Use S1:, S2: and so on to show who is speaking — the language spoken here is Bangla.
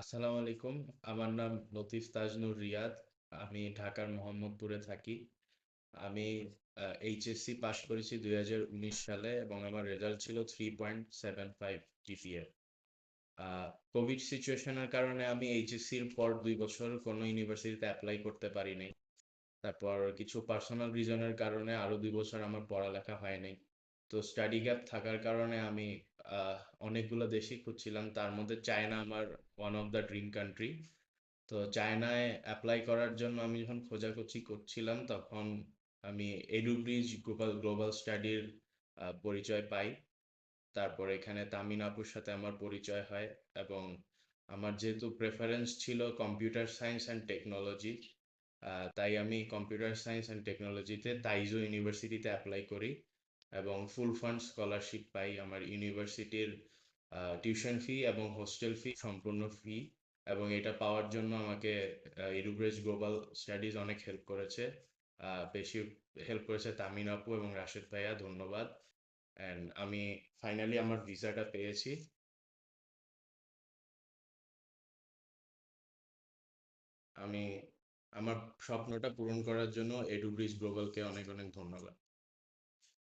S1: আসসালামু আলাইকুম। আমার নাম লতিফ তাজনুর রিয়াদ। আমি ঢাকার মোহাম্মদপুরে থাকি। আমি এইচএসসি পাশ করেছি দুই হাজার উনিশ সালে এবং আমার রেজাল্ট ছিল three point seven five GPA covid সিচুয়েশনের কারণে আমি এইচএসসির পর দুই বছর কোনো ইউনিভার্সিটিতে অ্যাপ্লাই করতে পারিনি। তারপর কিছু পার্সোনাল রিজনের কারণে আরও দুই বছর আমার পড়ালেখা হয়নি। তো স্টাডি গ্যাপ থাকার কারণে আমি অনেকগুলো দেশই খুঁজছিলাম। তার মধ্যে চায়না আমার one of the dream country তো চায়নায় অ্যাপ্লাই করার জন্য আমি যখন খোঁজাখুঁজি করছিলাম, তখন আমি এডুব্রিজ গ্লোবাল গ্লোবাল স্টাডির পরিচয় পাই। তারপর এখানে তামিন আপুর সাথে আমার পরিচয় হয় এবং আমার যেহেতু প্রেফারেন্স ছিল কম্পিউটার সায়েন্স অ্যান্ড টেকনোলজি তাই আমি কম্পিউটার সায়েন্স অ্যান্ড টেকনোলজিতে তাইজো ইউনিভার্সিটিতে অ্যাপ্লাই করি। এবং ফুল ফান্ড স্কলারশিপ পাই আমার ইউনিভার্সিটির টিউশন ফি এবং হোস্টেল ফি সম্পূর্ণ ফি এবং এটা পাওয়ার জন্য আমাকে ইরুব্রেজ গ্লোবাল স্টাডিজ অনেক হেল্প করেছে। বেশি হেল্প করেছে তামিন আপু এবং রাশেদ ভাইয়া, ধন্যবাদ। অ্যান্ড আমি ফাইনালি আমার ভিসাটা পেয়েছি। আমি, আমার স্বপ্নটা পূরণ করার জন্য এডুব্রিজ গ্লোবালকে অনেক অনেক ধন্যবাদ।